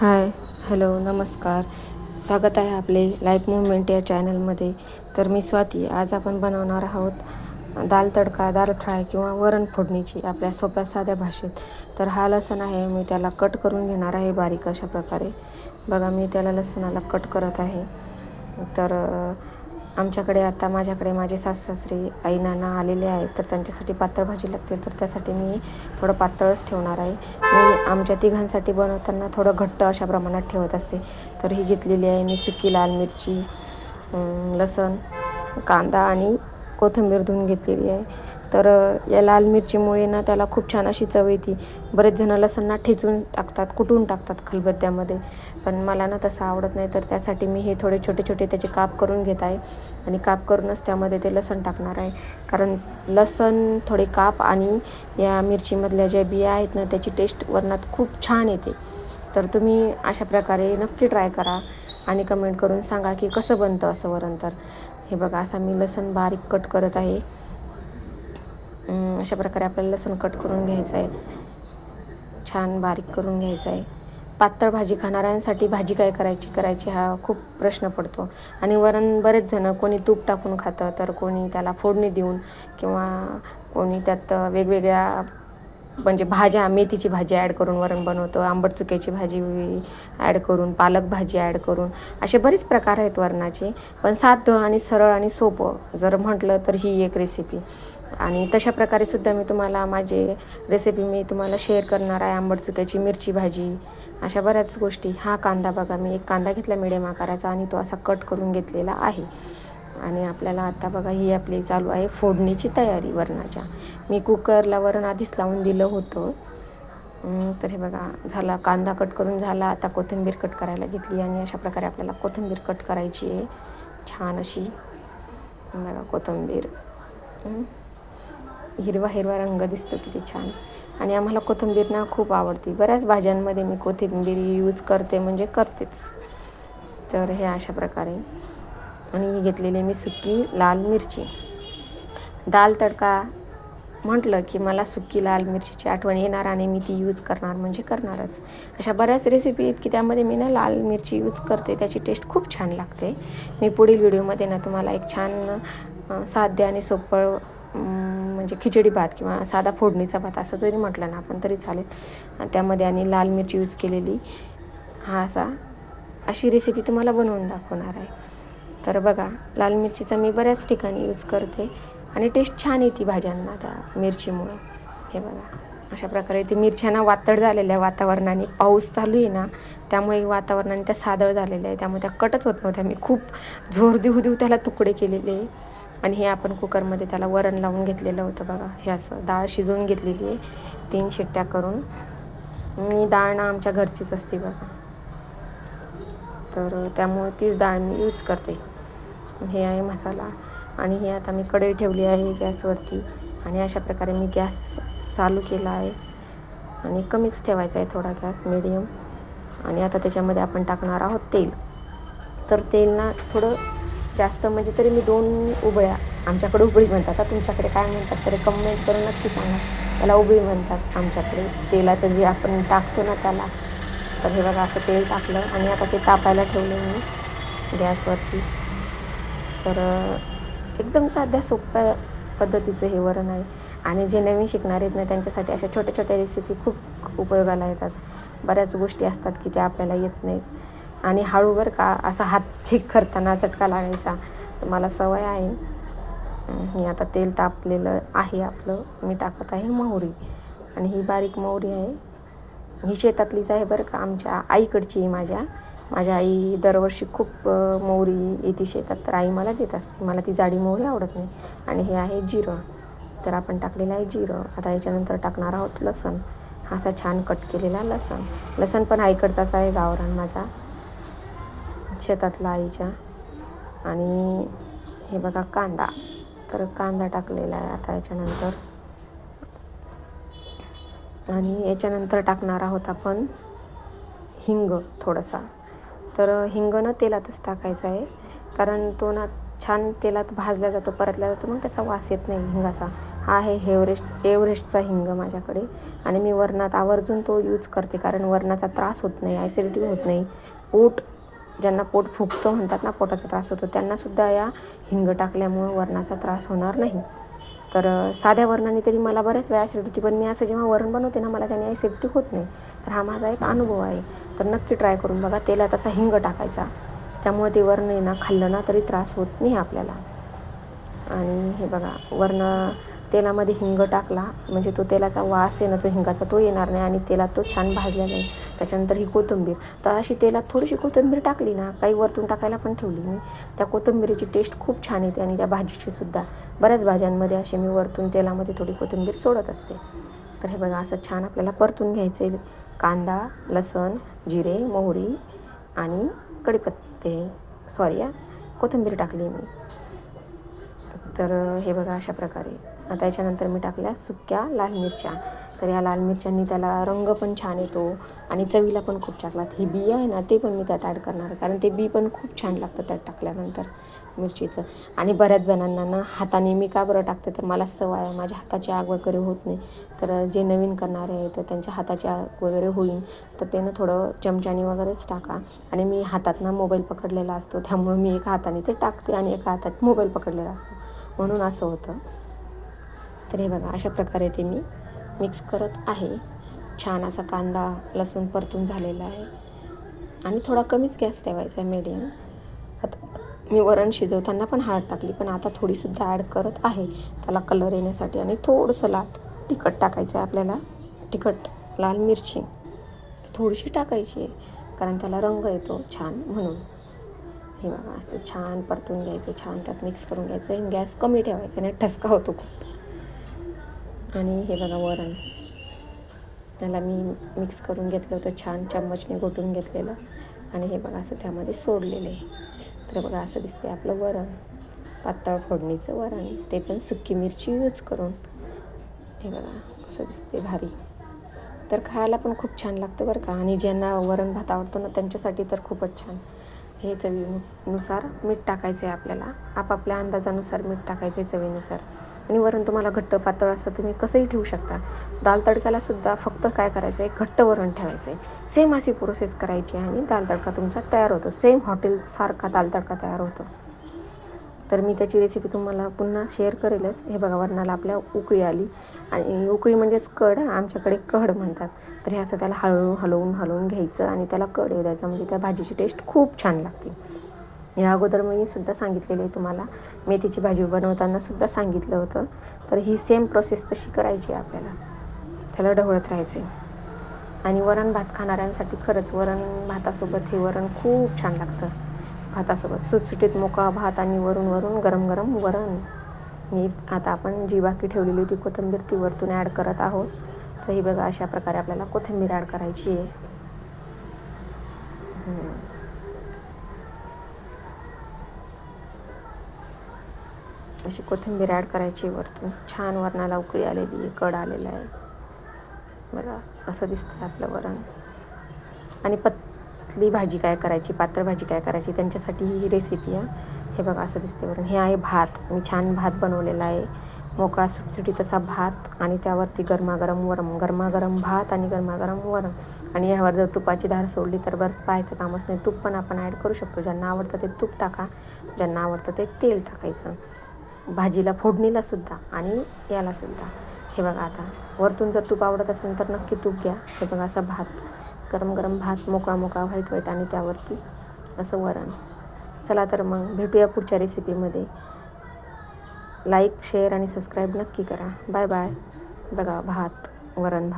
Hi hello नमस्कार. स्वागत आहे आपले लाईफ मुवमेंट या चॅनलमध्ये. तर मी स्वाती आज आपण बनवणार आहोत दाल तडका दाल फ्राय किंवा वरण फोडणीची आपल्या सोप्या साध्या भाषेत. तर हा लसण आहे मी त्याला कट करून घेणार आहे बारीक अशा प्रकारे. बघा मी त्याला लसणाला कट करत आहे. तर आमच्याकडे आता माझ्याकडे माझे सासू सासरे आई नाना आलेले आहेत तर त्यांच्यासाठी पातळ भाजी लागते. तर त्यासाठी मी थोडं पातळच ठेवणार आहे. मी आमच्या तिघांसाठी बनवताना थोडं घट्ट अशा प्रमाणात ठेवत असते. तर ही घेतलेली आहे मी सुकी लाल मिरची लसण कांदा आणि कोथिंबीर धुवून घेतलेली आहे. तर या लाल मिरचीमुळे ना त्याला खूप छान अशी चव येते. बरेच जण लसणना ठेचून टाकतात कुटून टाकतात खलबत्त्यामध्ये. पण मला ना तसं आवडत नाही तर त्यासाठी मी हे थोडे छोटे छोटे त्याचे काप करून घेत आहे. आणि काप करूनच त्यामध्ये ते लसण टाकणार आहे. कारण लसण थोडे काप आणि या मिरचीमधल्या ज्या बिया आहेत ना त्याची टेस्ट वरणात खूप छान येते. तर तुम्ही अशा प्रकारे नक्की ट्राय करा आणि कमेंट करून सांगा की कसं बनतं असं वरण तर. हे बघा असा मी लसण बारीक कट करत आहे. अशा प्रकारे आपल्याला लसण कट करून घ्यायचं आहे. छान बारीक करून घ्यायचं आहे. पातळ भाजी खाणाऱ्यांसाठी भाजी काय करायची करायची हा खूप प्रश्न पडतो. आणि वरण बरेच जण कोणी तूप टाकून खातं तर कोणी त्याला फोडणी देऊन किंवा कोणी त्यात वेगवेगळ्या म्हणजे भाज्या मेथीची भाजी ॲड करून वरण बनवतो आंबट चुक्याची भाजी ॲड करून पालक भाजी ॲड करून असे बरेच प्रकार आहेत वरणाचे. पण साधं आणि सरळ आणि सोपं जर म्हटलं तर ही एक रेसिपी आणि तशा प्रकारे सुद्धा मी तुम्हाला माझे रेसिपी मी तुम्हाला शेअर करणार आहे आंबट चुक्याची मिरची भाजी अशा बऱ्याच गोष्टी. हा कांदा बघा मी एक कांदा घेतला मिडियम आकाराचा आणि तो असा कट करून घेतलेला आहे. आणि आपल्याला आता बघा ही आपली चालू आहे फोडणीची तयारी वरणाच्या. मी कुकरला वरण आधीच लावून दिलं होतं. तर हे बघा झाला कांदा कट करून झाला. आता कोथिंबीर कट करायला घेतली आणि अशा प्रकारे आपल्याला कोथिंबीर कट करायची आहे. छान अशी. बघा कोथिंबीर. हिरवा हिरवा रंग दिसतो किती छान. आणि आम्हाला कोथिंबीर ना खूप आवडते. बऱ्याच भाज्यांमध्ये मी कोथिंबीर यूज करते म्हणजे करतेच. तर हे अशा प्रकारे. आणि ही घेतलेली मी सुकी लाल मिरची. दाल तडका म्हटलं की मला सुकी लाल मिरचीची आठवण येणार आणि मी ती यूज करणार म्हणजे करणारच. अशा बऱ्याच रेसिपी आहेत की त्यामध्ये मी ना लाल मिरची यूज करते त्याची टेस्ट खूप छान लागते. मी पुढील व्हिडिओमध्ये ना तुम्हाला एक छान साध्य आणि सोपं म्हणजे खिचडी भात किंवा साधा फोडणीचा भात असं जरी म्हटलं ना आपण तरी चालेल. आणि त्यामध्ये आणि लाल मिरची यूज केलेली. हा असा. अशी रेसिपी तुम्हाला बनवून दाखवणार आहे. तर बघा लाल मिरचीचा मी बऱ्याच ठिकाणी यूज करते. आणि टेस्ट छान येते भाज्यांना त्या मिरचीमुळं. हे बघा. अशा प्रकारे ते मिरच्यांना वातड झालेल्या वातावरणाने पाऊस चालू आहे ना त्यामुळे वातावरणाने त्या सादळ झालेल्या आहे त्यामुळे त्या कटच होत नव्हत्या. मी खूप जोर देऊ देऊ त्याला तुकडे केलेले. आणि हे आपण कुकरमध्ये त्याला वरण लावून घेतलेलं होतं बघा. हे असं डाळ शिजवून घेतलेली आहे. तीन शिट्ट्या करून. मी डाळ ना आमच्या घरचीच असते बघा. तर त्यामुळे तीच डाळ मी यूज करते. हे आहे मसाला. आणि हे आता मी कढई ठेवली आहे गॅसवरती. आणि अशा प्रकारे मी गॅस चालू केला आहे. आणि कमीच ठेवायचा आहे थोडा गॅस मिडियम आणि आता त्याच्यामध्ये आपण टाकणार आहोत तेल. तर तेल ना थोडं जास्त म्हणजे तरी मी दोन उबळ्या आमच्याकडे उबळी म्हणतात. आता तुमच्याकडे काय म्हणतात तरी कमेंट करून नक्की सांगा. त्याला उबळी म्हणतात आमच्याकडे. तेलाचं जे आपण टाकतो ना त्याला. तर हे बघा असं तेल टाकलं आणि आता ते तापायला ठेवलं मी गॅसवरती. तर एकदम साध्या सोप्या पद्धतीचं हे वरण आहे. आणि जे नवीन शिकणार आहेत ना त्यांच्यासाठी अशा छोट्या छोट्या रेसिपी खूप उपयोगाला येतात. बऱ्याच गोष्टी असतात की त्या आपल्याला येत नाहीत. आणि हळू बरं का असा हात झिक करताना चटका लागायचा. तर मला सवय आहे. अं, हे आता तेल तापलेलं आहे आपलं. मी टाकत आहे मोहरी आणि ही बारीक मोहरी आहे. ही शेतातलीच आहे बरं का आमच्या आईकडची माझ्या. माझ्या आई दरवर्षी खूप मोहरी येते शेतात. तर आई मला देत असते. मला ती जाडी मोहरी आवडत नाही. आणि हे आहे जिरं. तर आपण टाकलेलं आहे जिरं. आता याच्यानंतर टाकणार आहोत लसण. असा छान कट केलेला लसण. लसण पण आईकडचाच आहे गावरान माझा. शेतातला आईच्या. आणि हे बघा कांदा. तर कांदा टाकलेला आहे आता याच्यानंतर. आणि याच्यानंतर टाकणार आहोत आपण हिंग थोडासा. तर हिंग ना तेलातच टाकायचा आहे. कारण तो ना छान तेलात भाजला जातो परतला जातो मग त्याचा वास येत नाही हिंगाचा. हा आहे हेवरेस्ट एव्हरेस्टचा हिंग माझ्याकडे. आणि मी वरणात आवर्जून तो यूज करते कारण वरणाचा त्रास होत नाही ॲसिडिटी होत नाही. पोट ज्यांना पोट फुगतं म्हणतात ना पोटाचा त्रास होतो त्यांनासुद्धा या हिंग टाकल्यामुळं वरणाचा त्रास होणार नाही. तर साध्या वरणाने तरी मला बऱ्याच वेळा ॲसिडिटी पण मी असं जेव्हा वरण बनवते ना मला त्याने ॲसिडिटी होत नाही. तर हा माझा एक अनुभव आहे. तर नक्की ट्राय करून बघा तेलात असा हिंग टाकायचा. त्यामुळे ते वरण ना खाल्लं ना तरी त्रास होत नाही आपल्याला. आणि हे बघा वर्ण तेलामध्ये हिंग टाकला म्हणजे तो तेलाचा वास आहे ना तो हिंगाचा तो येणार नाही आणि तेलात तो छान भाजला जाईल. त्याच्यानंतर ही कोथिंबीर. तर अशी तेलात थोडीशी कोथिंबीर टाकली ना काही वरतून टाकायला पण ठेवली मी. त्या कोथिंबीरीची टेस्ट खूप छान येते आणि त्या भाजीची सुद्धा. बऱ्याच भाज्यांमध्ये असे मी वरतून तेलामध्ये थोडी कोथिंबीर सोडत असते. तर हे बघा असं छान आपल्याला परतून घ्यायचं आहे. कांदा लसण जिरे मोहरी आणि कढीपत्ते. सॉरी या कोथिंबीर टाकली मी. तर हे बघा अशा प्रकारे. आता याच्यानंतर मी टाकल्या सुक्या लाल मिरच्या. तर या लाल मिरच्यांनी त्याला रंग पण छान येतो आणि चवीला पण खूप छान हे ही बी आहे ना ते पण मी त्यात ॲड करणार कारण ते बी पण खूप छान लागतं त्यात टाकल्यानंतर मिरचीचं. आणि बऱ्याच जणांना ना हाताने मी का बरं टाकते तर मला सवय आहे माझ्या हाताची आग वगैरे होत नाही. तर जे नवीन करणारे आहे तर त्यांच्या हाताची आग वगैरे होईल तर ते ना थोडं चमच्याने वगैरेच टाका. आणि मी हातात ना मोबाईल पकडलेला असतो त्यामुळे मी एका हाताने ते टाकते आणि एका हातात मोबाईल पकडलेला असतो. म्हणून असं होतं. तर हे बघा अशा प्रकारे ते मी मिक्स करत आहे. छान असा कांदा लसूण परतून झालेला आहे. आणि थोडा कमीच गॅस ठेवायचा आहे मीडियम आता मी वरण शिजवताना पण हळद टाकली पण आता थोडीसुद्धा ॲड करत आहे. त्याला कलर येण्यासाठी आणि थोडंसं लाल तिखट टाकायचं आहे आपल्याला. तिखट लाल मिरची. थोडीशी टाकायची आहे कारण त्याला रंग येतो छान म्हणून. हे बघा असं छान परतून घ्यायचं छान त्यात मिक्स करून घ्यायचं. आणि गॅस कमी ठेवायचा नाही ठसका होतो खूप. आणि हे बघा वरण. त्याला मी मिक्स करून घेतलं होतं छान चम्मचने घोटून घेतलेलं. आणि हे बघा असं त्यामध्ये सोडलेलं आहे. तर बघा असं दिसते आपलं वरण. पातळ फोडणीचं वरण. ते पण सुकी मिरची यूज करून. हे बघा कसं दिसते भारी. तर खायला पण खूप छान लागतं बरं का. आणि ज्यांना वरण भात आवडतो ना त्यांच्यासाठी तर खूपच छान. हे चवीनुसार मीठ टाकायचं आहे आपल्याला. आपापल्या अंदाजानुसार मीठ टाकायचं आहे चवीनुसार. आणि वरण तुम्हाला घट्ट पातळ असतं तुम्ही कसंही ठेवू शकता. दाल तडक्याला सुद्धा फक्त काय करायचं आहे घट्ट वरण ठेवायचं आहे सेम अशी प्रोसेस करायची आणि दाल तडका तुमचा तयार होतो. सेम हॉटेलसारखा दाल तडका तयार होतो. तर मी त्याची रेसिपी तुम्हाला पुन्हा शेअर करेलच. हे बघा वरणाला आपल्या उकळी आली. आणि उकळी म्हणजेच कड आमच्याकडे कड म्हणतात. तर हे असं त्याला हळू हलवून हलवून घ्यायचं आणि त्याला कड येऊ द्यायचं. म्हणजे त्या भाजीची टेस्ट खूप छान लागते. या अगोदर मी सुद्धा सांगितलेले आहे तुम्हाला. मेथीची भाजी बनवताना सुद्धा सांगितलं होतं. तर ही सेम प्रोसेस तशी करायची आहे आपल्याला. त्याला ढवळत राहायचं आहे आणि वरण भात खाणाऱ्यांसाठी खरंच वरण भातासोबत हे वरण खूप छान लागतं. भातासोबत सुटसुटीत मोका भात आणि वरून वरून गरम गरम वरण. मी आता आपण जी बाकी ठेवलेली होती कोथिंबीर ती वरतून ॲड करत आहोत. तर ही बघा अशा प्रकारे आपल्याला कोथिंबीर ॲड करायची आहे. अशी कोथिंबीर ॲड करायची वरतून. छान वरणाला उकळी आलेली आहे कड आलेला आहे. बघा असं दिसतं आपलं वरण. आणि पतली भाजी काय करायची पातळ भाजी काय करायची त्यांच्यासाठी ही रेसिपी आहे. हे बघा असं दिसते वरण. हे आहे भात. मी छान भात बनवलेला आहे. मोकळा सुटसुटीत तसा भात आणि त्यावरती गरमागरम वरम गरमागरम भात आणि गरमागरम वरम आणि यावर जर तुपाची धार सोडली तर बरंच पाहायचं कामच नाही तूप पण आपण ॲड करू शकतो. ज्यांना आवडतं ते तूप टाका. ज्यांना आवडतं ते तेल टाकायचं. भाजीला फोडणीला सुद्धा आणि यालासुद्धा हे बघा आता वरतून जर तूप आवडत असेल तर नक्की तूप घ्या. हे बघा असा भात गरम गरम भात मोकळा मोकळा व्हाईट व्हाईट आणि त्यावरती असं वरण. चला तर मग भेटूया पुढच्या रेसिपीमध्ये लाईक शेअर आणि सबस्क्राईब नक्की करा. बाय बाय बघा भात वरण भात.